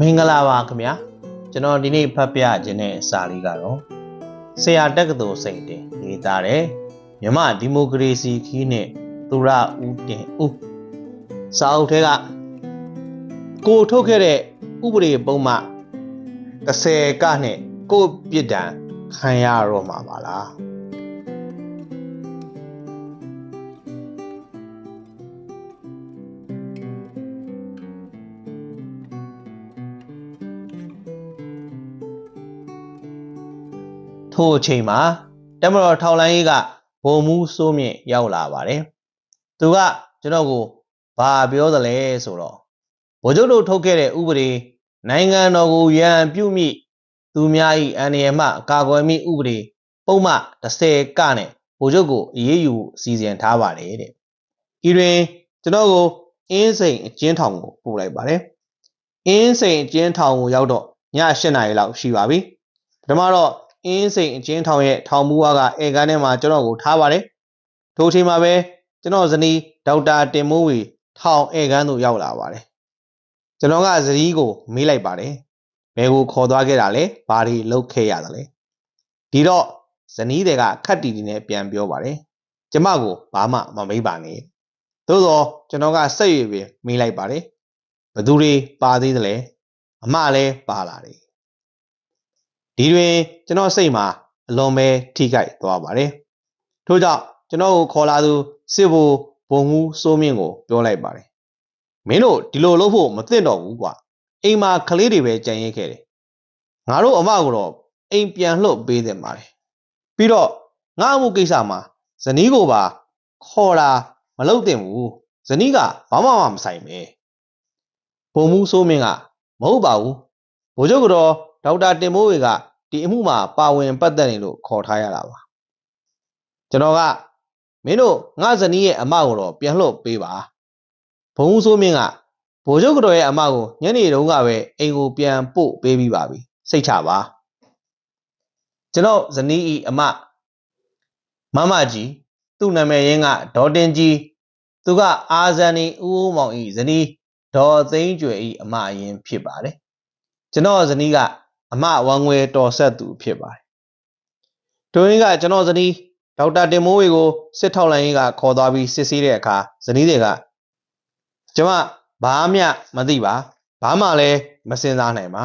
မင်္ဂလာပါခင်ဗျာကျွန်တော်ဒီနေ့ဖတ်ပြခြင်းတဲ့စာလေးကတော့ဆရာတက္ကသိုလ်စိန်တင်ရေးသားတယ်မြမဒီမိုကရေစီခီးနဲ့သူရဦးတင်ဦးစာအုပ်ထဲကကိုထုတ်ခဲ့တဲ့ဥပဒေပုံမှ30ကနဲ့ကိုယ့်ပြစ်ဒဏ်ခံရတော့မှာပါလား ထိုအချိန်မှာတမတော်ထောက်လိုင်းကြီးကဘုံမူးစိုးမြင့်ရောက်လာပါတယ်။သူကကျွန်တော်ကိုဘာပြောသလဲဆိုတော့ဗိုလ်ချုပ်တို့ထုတ်ခဲ့တဲ့ဥပဒေနိုင်ငံတော်ကိုရန်ပြုမိသူများ၏အန္တရာယ်မှကာကွယ်မိဥပဒေပုံမှ30ကနဲ့ဗိုလ်ချုပ်ကိုအရေးယူစီစဉ်ထားပါတယ်တဲ့။ဤတွင်ကျွန်တော်ကိုအင်းစိန်အကျဉ်းထောင်ကိုပို့လိုက်ပါတယ်။အင်းစိန်အကျဉ်းထောင်ကိုရောက်တော့ည8နာရီလောက်ရှိပါပြီ။ပထမတော့ အင်းစိန်အချင်းထောင်ရဲ့ထောင်မူဝါကဧကန်းထဲမှာကျွန်တော်ကိုထားပါတယ်။ထိုအချိန်မှာပဲကျွန်တော်ဇနီးဒေါက်တာတင်မိုးဝေထောင်ဧကန်းသို့ရောက်လာပါတယ်။ကျွန်တော်ကဇနီးကိုမေးလိုက်ပါတယ်။ဘယ်ကိုခေါ်သွားခဲ့တာလဲ။ဘာတွေလုပ်ခဲ့ရသလဲ။ဒီတော့ဇနီးတွေကခက်တီတီနဲ့ပြန်ပြောပါတယ်။ကျမကိုဘာမှမမေးပါနဲ့။သို့တော့ကျွန်တော်ကစက်ရွေပဲမေးလိုက်ပါတယ်။ဘသူတွေပါသေးသလဲ။အမလည်းပါလာတယ်။ ဒီတွင်ကျွန်တော်စိတ်မှာအလွန်ပဲထိခိုက်သွားပါတယ်။ထို့ကြောင့်ကျွန်တော်ကိုခေါ်လာသူစစ်ဘိုလ်ဘုံမှုစိုးမြင့်ကိုပြောလိုက်ပါတယ်။မင်းတို့ဒီလိုလုပ်ဖို့မသင့်တော့ဘူးကွာ။အိမ်မှာကလေးတွေပဲကြံရိတ်ခဲ့တယ်။ငါတို့အမကိုတော့အိမ်ပြန်လှုပ်ပေးတယ်ပါတယ်။ပြီးတော့ငါအမှုကိစ္စမှာဇနီးကိုပါခေါ်တာမလုပ်သင့်ဘူး။ဇနီးကဘာမှမဆိုင်ပဲ။ဘုံမှုစိုးမြင့်ကမဟုတ်ပါဘူး။ဘိုလ်ချုပ်ကတော့ဒေါက်တာတင်မိုးဝေက ဒီအမှုမှာပါဝင်ပတ်သက်နေလို့ခေါ်ထားရတာပါကျွန်တော်ကမင်းတို့ငါဇနီးရဲ့အမကိုတော့ပြန်လှုပ်ပေးပါဘုံဦးစိုးမင်းကဗိုလ်ချုပ်ကတော်ရဲ့အမကိုညနေတုန်းကပဲအိမ်ကိုပြန်ပို့ပေးပြီးပါပြီစိတ်ချပါကျွန်တော်ဇနီးဤအမမမကြီးသူ့နာမည်ရင်းကဒေါ်တင်ကြီးသူကအာဇန်နီဦးဦးမောင်ဤဇနီးဒေါ်သိန်းကျွယ်ဤအမအရင်ဖြစ်ပါတယ်ကျွန်တော်ဇနီးက အမဝမ်ငွေတော်ဆက်သူဖြစ်ပါတယ်။ဒိုရင်းကကျွန်တော်ဇနီးဒေါက်တာတင်မိုးဝေကိုစစ်ထောက်လိုင်းကြီးကခေါ်သွားပြီးစစ်ဆေးတဲ့အခါဇနီးတွေကကျမဘာမှမသိပါဘာမှလည်းမစင်စားနိုင်ပါ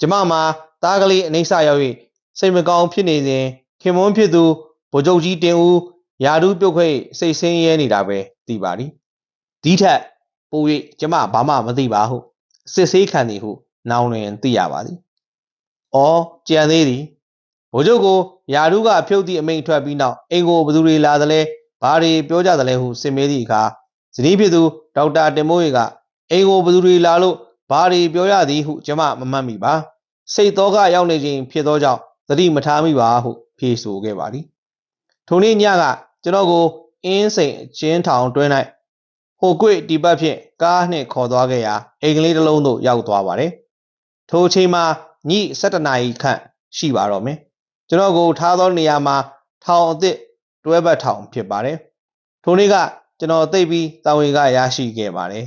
ကျမမှာတားကလေးအနေဆရောက်၍စိတ်မကောင်းဖြစ်နေစဉ်ခင်မွန်းဖြစ်သူဗိုလ်ချုပ်ကြီးတင်ဦးယာဒူးပြုတ်ခွဲစိတ်ဆင်းရဲနေတာပဲသိပါသည်ဒီထက်ပို၍ကျမဘာမှမသိပါဟုစစ်ဆေးခံသည်ဟုနောင်တွင်သိရပါသည်။ အော်ကြံသေးသည်။ဗိုလ်ချုပ်ကိုယာရုကဖြုတ်သည့်အမိန့်ထွက်ပြီးနောက်အိမ်ကိုဘယ်သူတွေလာသလဲဘာတွေပြောကြသလဲဟုစစ်မေးသည့်အခါဇနီးဖြစ်သူဒေါက်တာတင်မိုးရေကအိမ်ကိုဘယ်သူတွေလာလို့ဘာတွေပြောရသည်ဟုကျွန်မမမှတ်မိပါ။စိတ်သောကရောက်နေခြင်းဖြစ်သောကြောင့်သတိမထားမိပါဟုဖြေဆိုခဲ့ပါသည်။ထိုနေ့ညကကျွန်တော်ကိုအင်းစိန်အချင်းထောင်တွင်း၌ဟိုကွေ့ဒီပတ်ဖြင့်ကားနှင့်ခေါ်သွားခဲ့ရာအိမ်ကလေးတစ်လုံးသို့ရောက်သွားပါတယ်။ထိုအချိန်မှာ ည7နာရီခန့်ရှိပါတော့မယ်ကျွန်တော်ကိုထားသောနေရာမှာထောင်အသစ်တွဲဘက်ထောင်ဖြစ်ပါတယ်ထိုနေ့ကကျွန်တော်သိပ်ပြီးတာဝန်ကရရှိခဲ့ပါတယ်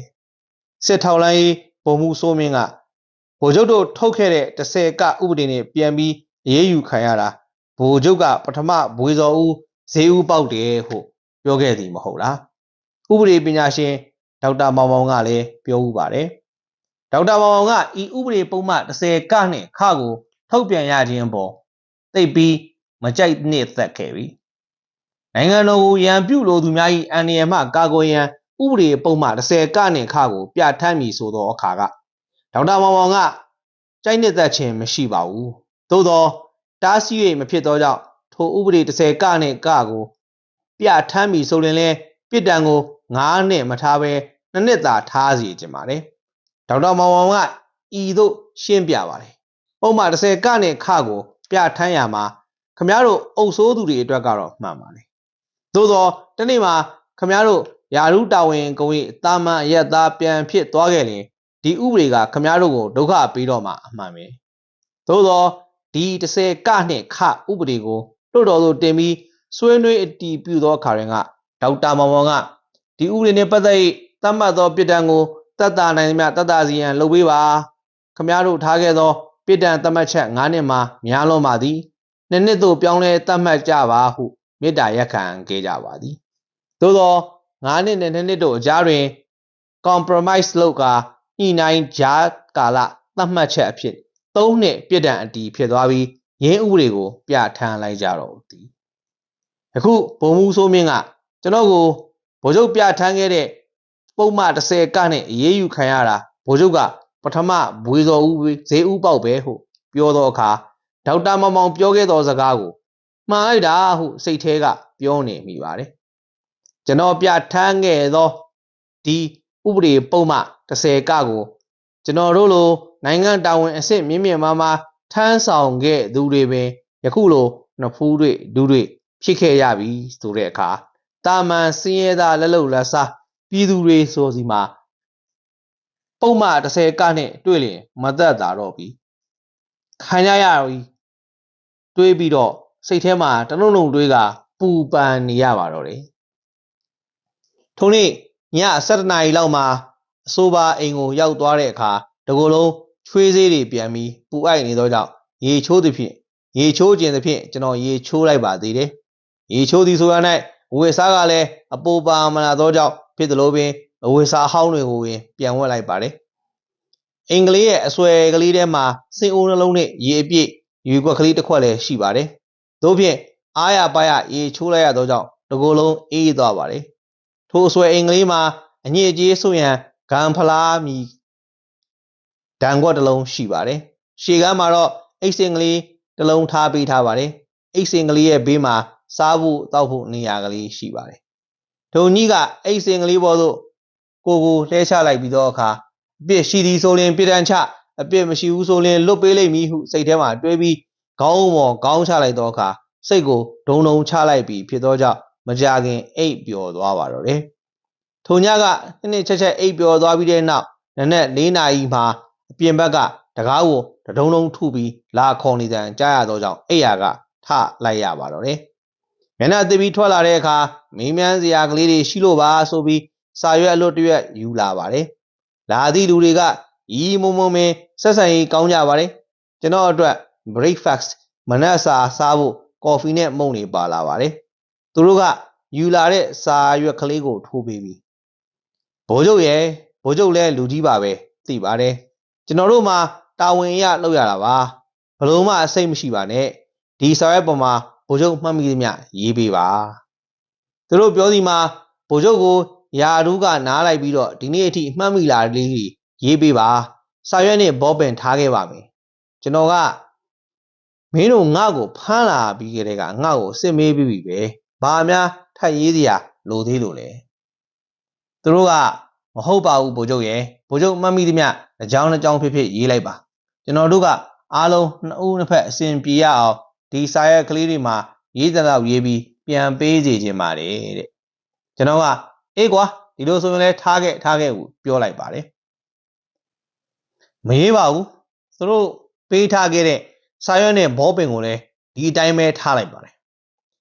စစ်ထောင်လိုင်းရေးပုံမှုစိုးမင်းကဗိုလ်ချုပ်တို့ထုတ်ခဲ့တဲ့30ကဥပဒေနဲ့ပြန်ပြီးအရေးယူခံရတာဗိုလ်ချုပ်ကပထမဘွေစော်ဦးဈေးဦးပေါက်တယ်ဟုပြောခဲ့သည်မဟုတ်လားဥပဒေပညာရှင်ဒေါက်တာမောင်မောင်ကလည်းပြောဥပါတယ် ဒေါက်တာမောင်အောင်ကဤဥပဒေပုံမှန်30ကနှင့်ခကို ထုတ်ပြန်ရခြင်းပေါ်သိပ်ပြီးမကြိုက်နှစ်သက်ခဲ့ပြီနိုင်ငံတော်ကိုရန်ပြုလိုသူများ၏အန္တရာယ်မှကာကွယ်ရန်ဥပဒေပုံမှန်30ကနှင့်ခကို ပြဋ္ဌာန်းမည်ဆိုသောအခါကဒေါက်တာမောင်အောင်ကကြိုက်နှစ်သက်ခြင်းမရှိပါဘူးသို့သောတားဆီး၍မဖြစ်သောကြောင့်ထိုဥပဒေ30ကနှင့်ကကို ပြဋ္ဌာန်းမည်ဆိုရင်လည်းပြစ်ဒဏ်ကို9နှစ်မထားဘဲ2နှစ်သာထားစီခြင်းပါတယ် ဒေါက်တာမောင်မောင်ကဤသို့ရှင်းပြပါတယ်။ပုံမှန်30ကနဲ့ခကိုပြဋ္ဌာန်းရမှာခမားတို့အုပ်စိုးသူတွေအတွက်ကတော့မှန်ပါတယ်။သို့သောတနေ့မှာခမားတို့ယာရုတာဝန်ကုံ၏တာမန်အရက်သားပြန်ဖြစ်သွားခဲ့ရင်ဒီဥပဒေကခမားတို့ကိုဒုက္ခပေးတော့မှာအမှန်ပဲ။သို့သောဒီ30ကနဲ့ခဥပဒေကိုတို့တော်သို့တင်ပြီးဆွေးနွေးအတည်ပြုသောအခါရင်ကဒေါက်တာမောင်မောင်ကဒီဥပဒေနဲ့ပတ်သက်၍သတ်မှတ်သောပြစ်ဒဏ်ကို တတ်တာနိုင်သမျှတတ်တာစီရန်လုပ်ပေးပါခခမားတို့ထားခဲ့သောပြစ်ဒဏ်သတ်မှတ်ချက်9နှစ်မှာများလွန်ပါသည်နှစ်နှစ်သို့ပြောင်းလဲသတ်မှတ်ကြပါဟုမေတ္တာရက်ခံခဲ့ကြပါသည်သို့သော9နှစ်နဲ့2နှစ်တို့အကြားတွင် compromise လုပ်ကာညှိနှိုင်းကြားကာလသတ်မှတ်ချက်အဖြစ်3နှစ်ပြစ်ဒဏ်အတီးဖြစ်သွားပြီးရင်းဥပဒေကို ပြဋ္ဌာန်းလိုက်ကြတော့သည်အခုဘုံမှုဆိုးမင်းကကျွန်တော်ကိုဗိုလ်ချုပ်ပြဋ္ဌာန်းခဲ့တဲ့ ပုံမှန်30ကနဲ့အေးအေးယူခံရတာဗိုလ်ချုပ်ကပထမဘွေစော်ဦးဈေးဥပေါက်ပဲဟုပြောသောအခါဒေါက်တာမောင်မောင်ပြောခဲ့သောစကားကိုမှားလိုက်တာဟုစိတ်ထဲကပြောနေမိပါတယ်ကျွန်တော်ပြဋ္ဌာန်းခဲ့သောဒီဥပဒေပုံမှန်30ကကိုကျွန်တော်တို့လိုနိုင်ငံတာဝန်အဆင့်မြင့်မြင့်မားမားထမ်းဆောင်ခဲ့သူတွေပင်ယခုလိုနှစ်ဖူးတွေဒူးတွေဖြစ်ခဲ့ရပြီဆိုတဲ့အခါတာမန်စင်းရဲသားလက်လုံလက်စား ပြည်သူတွေဆိုစီမှာပုံမှန်30ကနဲ့တွေ့လင်မသက်တာတော့ပြီခံရရပြီတွေးပြီးတော့စိတ်ထဲမှာတလုံးလုံးတွေးကပူပန်နေရပါတော့တယ်ထုံးနေ့ည7:00နာရီလောက်မှာအဆိုပါအိမ်ကိုရောက်သွားတဲ့အခါတကူလုံးချွေးစေးတွေပြန်ပြီးပူအိုက်နေသောကြောင့်ရေချိုးသည်ဖြင့်ရေချိုးခြင်းသည်ဖြင့်ကျွန်တော်ရေချိုးလိုက်ပါသေးတယ်ရေချိုးသည်ဆိုရ၌ဝေစားကလည်းအပူပါမလာသောကြောင့် ဖြစ်သလိုပင်အဝေစားဟောင်းတွေကိုပင်ပြန်ဝက်လိုက်ပါတယ်အင်္ဂလိပ်ရဲ့အဆွဲကလေးထဲမှာစင်အိုးနှလုံးနဲ့ရေအပြည့်ရေခွက်ကလေးတစ်ခွက်လည်းရှိပါတယ်သို့ဖြင့်အားရပါရရေချိုးလိုက်ရသောကြောင့်တကူလုံးအေးသွားပါတယ်ထိုအဆွဲအင်္ဂလိပ်မှာအညစ်အကြေးဆိုရန်ဂံဖလားမီဒံခွက်တစ်လုံးရှိပါတယ်ရှေ့ကမ်းမှာတော့အိတ်စင်ကလေးတစ်လုံးထားပေးထားပါတယ်အိတ်စင်ကလေးရဲ့ဘေးမှာစားဖို့တောက်ဖို့နေရာကလေးရှိပါတယ် ဒုံကြီးကအိတ်စင်ကလေးပေါ်သို့ကိုကိုလှဲချလိုက်ပြီးတော့အခါအပြစ်ရှိသည်ဆိုရင်ပြစ်ဒဏ်ချအပြစ်မရှိဘူးဆိုရင်လွတ်ပေးလိမ့်မည်ဟုစိတ်ထဲမှာတွေးပြီးခေါင်းပေါ်ခေါင်းချလိုက်တော့အခါစိတ်ကိုဒုံဒုံချလိုက်ပြီးဖြစ်သောကြောင့်မကြခင်အိပ်ပျော်သွားပါတော့တယ်။ထိုညကနှစ်နှစ်ချက်ချက်အိပ်ပျော်သွားပြီးတဲ့နောက်နနက်၄နာရီမှာအပြင်ဘက်ကတကားကိုတဒုံဒုံထုပြီးလာခေါ်နေတဲ့အကြားရသောကြောင့်အိယာကထလိုက်ရပါတော့တယ်။ မျက်နှာသိပြီးထွက်လာတဲ့အခါမင်းမြန်းစရာကလေးတွေရှိလို့ပါဆိုပြီးစာရွက်အလွတ်တရွက်ယူလာပါတယ်။လာသည့်လူတွေကဤမုံမုံမင်းဆက်ဆံရေးကောင်းကြပါတယ်။ကျွန်တော်အတွက် breakfast မနက်စာစားဖို့ကော်ဖီနဲ့မုန့်တွေပါလာပါတယ်။သူတို့ကယူလာတဲ့စာရွက်ကလေးကိုထိုးပေးပြီ။ဘိုးချုပ်ရဲ့ဘိုးချုပ်လည်းလူကြီးပါပဲသိပါတယ်။ကျွန်တော်တို့မှာတာဝန်ရလောက်ရတာပါ။ဘလို့မှအစိတ်မရှိပါနဲ့။ဒီစာရွက်ပေါ်မှာ ဘိုးချုပ်မှတ်မိသမျှရေးပေးပါ။သူတို့ပြောစီမှာဘိုလ်ချုပ်ကိုယာရူးကနားလိုက်ပြီးတော့ဒီနေ့အထိမှတ်မိလာလေးကြီးရေးပေးပါ။စာရွက်နဲ့ဘောပင်ထားခဲ့ပါမယ်။ကျွန်တော်ကမင်းတို့ငါ့ကိုဖမ်းလာပြီးကြတဲ့ကငါ့ကိုစစ်မေးပြီးပြီပဲ။ဘာများထပ်ရေးစရာလိုသေးလို့လဲ။သူတို့ကမဟုတ်ပါဘူးဗိုလ်ချုပ်ရဲ့ဗိုလ်ချုပ်မှတ်မိသမျှအကြောင်းအကြောင်းဖြစ်ဖြစ်ရေးလိုက်ပါ။ကျွန်တော်တို့ကအားလုံးနှစ်ဦးနှစ်ဖက်အစဉ်ပြေရအောင် ဒီစာရွက်ကလေးတွေမှာရေးတဲ့လောက်ရေးပြီးပြန်ပေးစီခြင်းပါတယ်တဲ့။ကျွန်တော်ကအေးကွာဒီလိုဆိုရင်လည်းထားခဲ့ထားခဲ့ဘူးပြောလိုက်ပါတယ်။မရေးပါဘူး။သူတို့ပေးထားခဲ့တဲ့စာရွက်နဲ့ဘောပင်ကိုလည်းဒီအတိုင်းပဲထားလိုက်ပါတယ်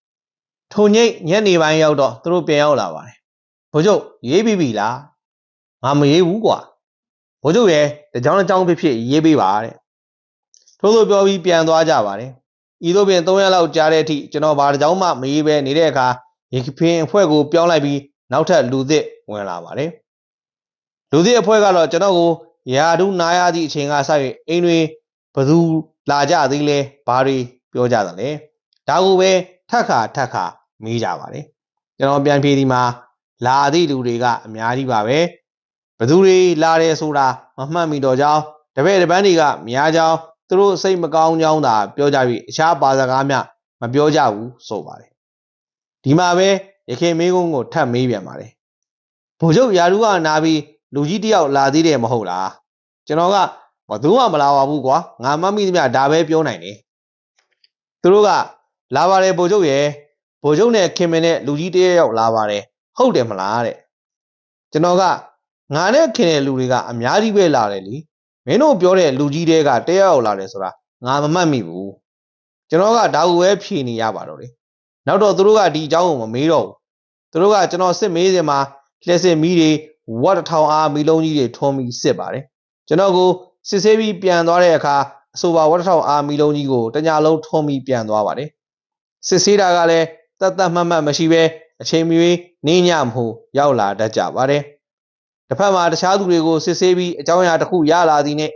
။ထုံညိတ်ညနေပိုင်းရောက်တော့သူတို့ပြန်ရောက်လာပါတယ်။ဘိုးချုပ်ရေးပြီးပြီလား။ငါမရေးဘူးကွာ။ဘိုးချုပ်ရဲ့တကြောင်တစ်ကြောင်ဖြစ်ဖြစ်ရေးပေးပါတဲ့။ထို့လိုပြောပြီးပြန်သွားကြပါတယ်။ ဤသို့ပင်3ရက်လောက်ကြာတဲ့အထိကျွန်တော်ဘာတစ်ကြောင်မှမရေးဘဲနေတဲ့အခါရေခဖင်အဖွဲ့ကိုပြောင်းလိုက်ပြီးနောက်ထပ်လူသစ်ဝင်လာပါတယ်။လူသစ်အဖွဲ့ကတော့ကျွန်တော်ကိုရာထူးနာရသည့်အချိန်ကစ၍အိမ်တွေဘသူလာကြသေးလဲဘာတွေပြောကြသလဲဒါကိုပဲထက်ခါထက်ခါမေးကြပါတယ်ကျွန်တော်ပြန်ဖြေဒီမှာလာသည့်လူတွေကအများကြီးပါပဲဘသူတွေလာတယ်ဆိုတာမမှတ်မိတော့ကြောင်းတပည့်တပန်းတွေကများကြောင်း သူတို့စိတ်မကောင်းကြောင်းသာပြောကြပြီးအခြားဘာစကားမျှမပြောကြဘူးဆိုပါတယ်ဒီမှာပဲရခင်မေးကုန်းကိုထပ်မေးပြန်ပါတယ်ဘိုလ်ချုပ်ယာရုကနာပြီးလူကြီးတယောက်လာသေးတယ်မဟုတ်လားကျွန်တော်ကဘသူမှမလာပါဘူးကွာငါမမိသမျှဒါပဲပြောနိုင်တယ်သူတို့ကလာပါတယ်ဗိုလ်ချုပ်ရဲ့ဗိုလ်ချုပ်နဲ့ခင်မင်နဲ့လူကြီးတယောက်လာပါတယ်ဟုတ်တယ်မလားတဲ့ကျွန်တော်ကငါနဲ့ခင်တဲ့လူတွေကအများကြီးပဲလာတယ်လी မင်းတို့ပြောတဲ့လူကြီးတွေကတယောက်လာတယ်ဆိုတာငါမမှတ်မိဘူးကျွန်တော်ကဒါကိုပဲဖြေနေရပါတော့တယ်နောက်တော့သူတို့ကဒီအကြောင်းကိုမမေးတော့ဘူးသူတို့ကကျွန်တော်စစ်မေးစင်မှာလျှက်စစ်မီးတွေဝတ်တစ်ထောင်အားမီလုံးကြီးတွေထွန်းပြီးစစ်ပါတယ်ကျွန်တော်ကိုစစ်ဆေးပြီးပြန်သွားတဲ့အခါအဆိုပါဝတ်ထောင်အာမီလုံးကြီးကိုတညာလုံးထုံးပြီးပြန်သွားပါတယ်စစ်ဆေးတာကလည်းတတ်တတ်မှတ်မှတ်မရှိဘဲအချိန်မီနေညမဟုရောက်လာတတ်ကြပါတယ် တစ်ဖက်မှာတခြားသူတွေကိုစစ်ဆေးပြီးအကြောင်းအရာတစ်ခုရလာသည်နဲ့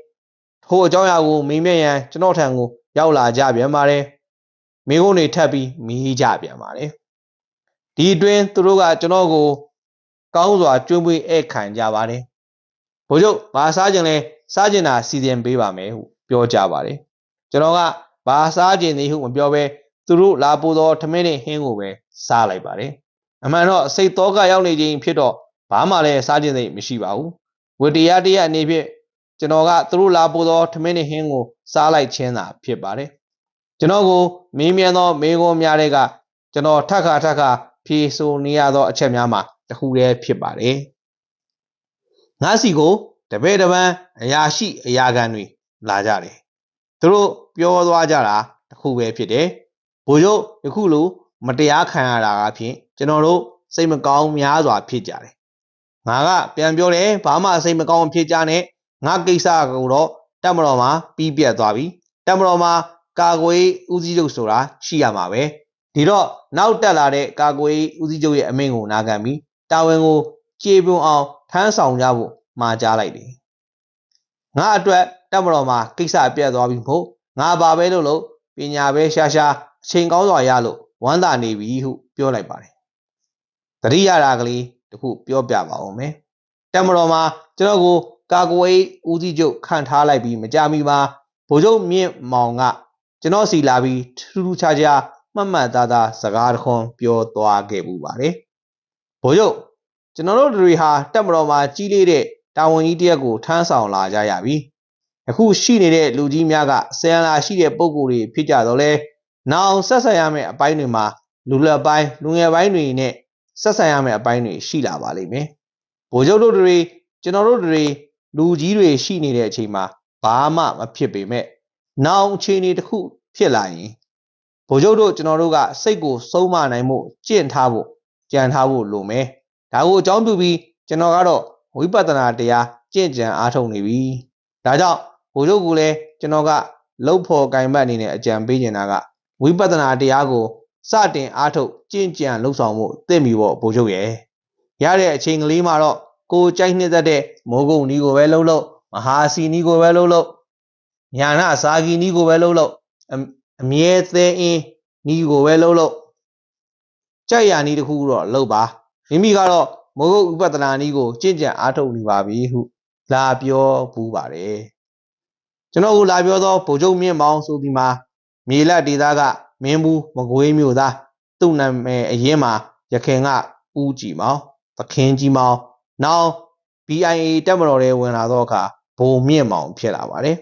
ထိုအကြောင်းအရာကိုမေးမြန်းရန်ကျွန်တော်ထံကိုရောက်လာကြပြန်ပါတယ်မိကုန်းတွေထပ်ပြီးမီးကြပြန်ပါတယ်ဒီအတွင်းသူတို့ကကျွန်တော်ကိုကောင်းစွာကျွေးမွေးဧည့်ခံကြပါတယ်ဘိုလ်ချုပ်ဘာစားခြင်းလဲစားခြင်းတာစီစဉ်ပေးပါမယ်ဟုပြောကြပါတယ်ကျွန်တော်ကဘာစားခြင်းသည်ဟုမပြောဘဲသူတို့လာပို့သောထမင်းနဲ့ဟင်းကိုပဲစားလိုက်ပါတယ်အမှန်တော့စိတ်တော့ကရောက်နေခြင်းဖြစ်တော့ ဘာမှလည်းစားခြင်းသိမရှိပါဘူးဝတ္တရားတရားအနေဖြင့်ကျွန်တော်ကသူတို့လာပို့သောထမင်းနဲ့ဟင်းကိုစားလိုက်ခြင်းသာဖြစ်ပါတယ်ကျွန်တော်ကိုမင်းမြန်သောမေကွန်များတဲ့ကကျွန်တော်ထက်ခါထက်ခါဖြေဆိုနေရသောအချက်များမှာတစ်ခုတည်းဖြစ်ပါတယ်ငါစီကိုတပည့်တပန်းအရာရှိအရာခံတွေလာကြတယ်သူတို့ပြောသွားကြတာတစ်ခုပဲဖြစ်တယ်ဘိုလ်ချုပ်ယခုလိုမတရားခံရတာကဖြင့်ကျွန်တော်တို့စိတ်မကောင်းများစွာဖြစ်ကြတယ် ငါကပြန်ပြောတယ်ဘာမှစိတ်မကောင်းဖြစ်ကြနဲ့ငါကိစ္စကိုတော့တက်မတော်မှာပြီးပြတ်သွားပြီတက်မတော်မှာကာကွယ်ဦးစီးချုပ်ဆိုတာရှိရမှာပဲဒီတော့နောက်တက်လာတဲ့ကာကွယ်ဦးစီးချုပ်ရဲ့အမိန့်ကိုနာခံပြီးတာဝန်ကိုကျေပွန်အောင်ထမ်းဆောင်ကြဖို့မှာကြားလိုက်တယ်ငါအတွက်တက်မတော်မှာကိစ္စပြတ်သွားပြီမဟုတ်ငါဘာပဲလို့လို့ပညာပဲရှာရှာအချိန်ကောင်းစွာရလို့ဝမ်းသာနေပြီဟုပြောလိုက်ပါတယ်တတိယရာကလေး တခုပြောပြပါဦးမယ်တက်မတော်မှာကျွန်တော်ကိုကာကွယ်ဦးစီးချုပ်ခန့်ထားလိုက်ပြီးမကြမီမှာဗိုလ်ချုပ်မြင့်မောင်ကကျွန်တော်စီလာပြီးထူးထူးခြားခြားမှတ်မှတ်သားသားစကားတခွန်းပြောသွားခဲ့ပူပါတယ်ဗိုလ်ချုပ်ကျွန်တော်တို့တွေဟာတက်မတော်မှာကြီးလေးတဲ့တာဝန်ကြီးတရက်ကိုထမ်းဆောင်လာကြရပြီအခုရှိနေတဲ့လူကြီးများကဆယ်လာရှိတဲ့ပုံကိုယ်တွေဖြစ်ကြတော့လဲနောင်ဆက်ဆက်ရမယ့်အပိုင်းတွေမှာလူလက်ပိုင်းလူငယ်ပိုင်းတွေနဲ့ ဆက်ဆံရမယ့်အပိုင်းတွေရှိလာပါလိမ့်မယ်။ဗိုလ်ချုပ်တို့တွေကျွန်တော်တို့တွေလူကြီးတွေရှိနေတဲ့အချိန်မှာဘာမှမဖြစ်ပေမဲ့နောင်အခြေအနေတစ်ခုဖြစ်လာရင်ဗိုလ်ချုပ်တို့ကျွန်တော်တို့ကစိတ်ကိုဆုံးမနိုင်မှုကြင့်ထားဖို့ကြံထားဖို့လိုမယ်။ဒါကိုအကြောင်းပြုပြီးကျွန်တော်ကတော့ဝိပဿနာတရားကြင့်ကြံအားထုတ်နေပြီ။ဒါကြောင့်ဗိုလ်ချုပ်ကလည်းကျွန်တော်ကလှုပ်ဖို့ကင်ဘတ်အနေနဲ့အကြံပေးနေတာကဝိပဿနာတရားကို စတင်အားထုတ်ကြင့်ကြံလှုပ်ဆောင်မှုသိပြီပေါ့ဗိုလ်ချုပ်ရဲ့ရတဲ့အချိန်ကလေးမှာတော့ကိုကြိုက်နှစ်သက်တဲ့မိုးကုတ်နီးကိုပဲလှုပ်လှုပ်မဟာစီနီးကိုပဲလှုပ်လှုပ်ညာနာစာကီနီးကိုပဲလှုပ်လှုပ်အမြဲသဲအင်းနီးကိုပဲလှုပ်လှုပ်ကြိုက်ရနီးတစ်ခုတော့လှုပ်ပါမိမိကတော့မိုးကုတ်ဥပဒနာနီးကိုကြင့်ကြံအားထုတ်နေပါပြီဟုလာပြောပူးပါတယ်ကျွန်တော်ကလာပြောသောဗိုလ်ချုပ်မြင့်မောင်ဆိုဒီမှာမြေလက်ဒေသက မင်းဘူးမကွေးမြို့သားသူ့နာမည်အရင်မှာရခင်ကဦးကြည်မောင်သခင်ကြီးမောင်နောက် BIA တက်မတော်တွေဝင်လာတော့အခါဘုံမြင့်မောင်ဖြစ်လာပါတယ်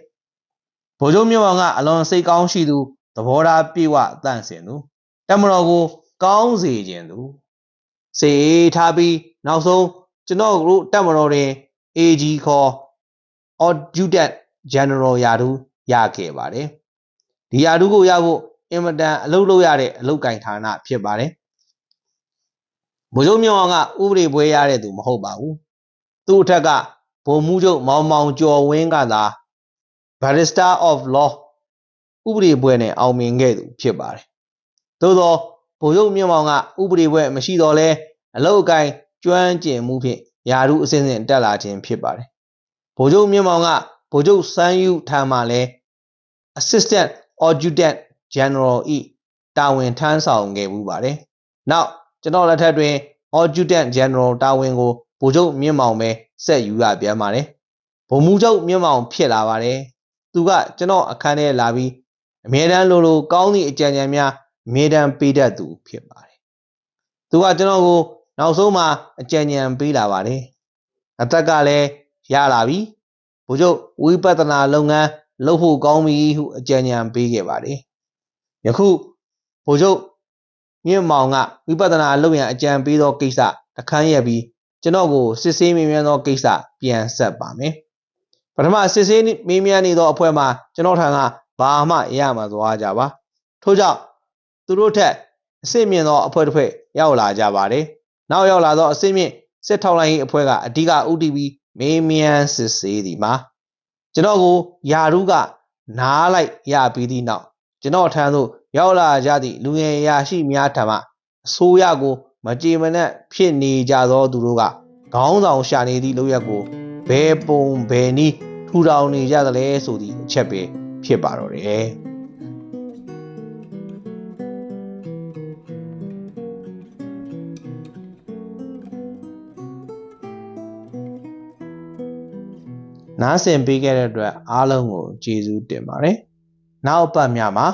ဗိုလ်ချုပ်မြင့်မောင်ကအလွန်စိတ်ကောင်းရှိသူသဘောထားပြေဝတန့်စင်သူတက်မတော်ကိုကောင်းစေခြင်းသူစေထားပြီးနောက်ဆုံးကျွန်တော်တို့တက်မတော်တွေ AG ခေါ် Adjutant General ရာထူးရခဲ့ပါတယ်ဒီရာထူးကိုရဖို့ အင်မတန်အလုပ်လုပ်ရတဲ့အလုပ်ကင်ဌာနဖြစ်ပါတယ်ဗိုလ်ချုပ်မြောင်အောင်ကဥပဒေပွဲရတဲ့သူမဟုတ်ပါဘူးသူ့အထက်ကဗိုလ်မှူးချုပ်မောင်မောင်ကျော်ဝင်းကသာ Barrister of Law ဥပဒေပွဲနဲ့အောင်မြင်ခဲ့သူဖြစ်ပါတယ်သို့သောဗိုလ်ချုပ်မြောင်အောင်ကဥပဒေပွဲမရှိတော့လဲအလုပ်အကင်ကျွမ်းကျင်မှုဖြင့်ယာရုအစဉ်စဉ်တက်လာခြင်းဖြစ်ပါတယ်ဗိုလ်ချုပ်မြင့်မောင်ကဗိုလ်ချုပ်စန်းယူထံမှလည်း assistant adjutant general ၏တာဝန်ထမ်းဆောင်ခဲ့မှုပါတယ်။နောက်ကျွန်တော်လက်ထက်တွင် adjutant general တာဝန်ကိုဗိုလ်ချုပ်မြင့်မောင်ပဲဆက်ယူရပြန်ပါတယ်။ဗိုလ်မှူးချုပ်မြင့်မောင်ဖြစ်လာပါတယ်။သူကကျွန်တော်အခန်းထဲလာပြီးအမြဲတမ်းလိုလိုကောင်းသည့်အကြံဉာဏ်များအမြဲတမ်းပေးတတ်သူဖြစ်ပါတယ်။သူကကျွန်တော်ကိုနောက်ဆုံးမှအကြံဉာဏ်ပေးလာပါတယ်။အသက်ကလည်းရလာပြီ။ဗိုလ်ချုပ်ဝိပဿနာလုပ်ငန်းလုပ်ဖို့ကောင်းပြီဟုအကြံဉာဏ်ပေးခဲ့ပါတယ်။ ယခုဗိုလ်ချုပ်မြင့်မောင်ကဝိပဿနာလုပ်ရန်အကြံပေးသောကိစ္စတခန်းရက်ပြီးကျွန်တော်ကိုစစ်ဆေးမေးမြန်းသောကိစ္စပြန်ဆက်ပါမယ်။ပထမစစ်ဆေးမေးမြန်းနေသောအဖွဲ့မှာကျွန်တော်ထံကဘာမှရမှာသွားကြပါ။ထို့ကြောင့်သူတို့ထက်အစ်စ်မြင့်သောအဖွဲ့တစ်ဖွဲ့ရောက်လာကြပါတယ်။နောက်ရောက်လာသောအစ်စ်မြင့်စစ်ထောက်လိုင်းရေးအဖွဲ့ကအဓိက UTV မေးမြန်းစစ်ဆေးသည်မှာကျွန်တော်ကိုယာရုကနားလိုက်ရပြီးသည့်နောက် ကျွန်တော်ထမ်းသို့ရောက်လာကြသည့်လူငယ်ရာရှိများထံမှအစိုးရကို မကြေမနက်ဖြစ်နေကြသောသူတို့ကခေါင်းဆောင်ရှာနေသည့်လုပ်ရက်ကိုဘယ်ပုံဘယ်နည်းထူထောင်နေကြသလဲဆိုသည့်အချက်ပဲဖြစ်ပါတော့တယ်နားဆင်ပေးခဲ့တဲ့အတွက်အားလုံးကိုကျေးဇူးတင်ပါတယ်။ နောက်အပတ်များမှာ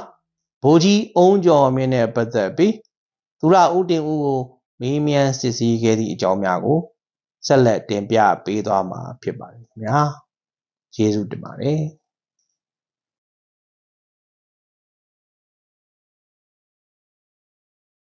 ဗိုလ်ကြီးအုံးကျော်မင်းနဲ့ပတ်သက်ပြီးသူရဦးတင်ဦးကိုမေးမြန်းစစ်ဆေးခဲ့သည့်အကြောင်းများကိုဆက်လက်တင်ပြပေးသွားမှာဖြစ်ပါတယ်ခင်ဗျာ။ကျေးဇူးတင်ပါတယ်။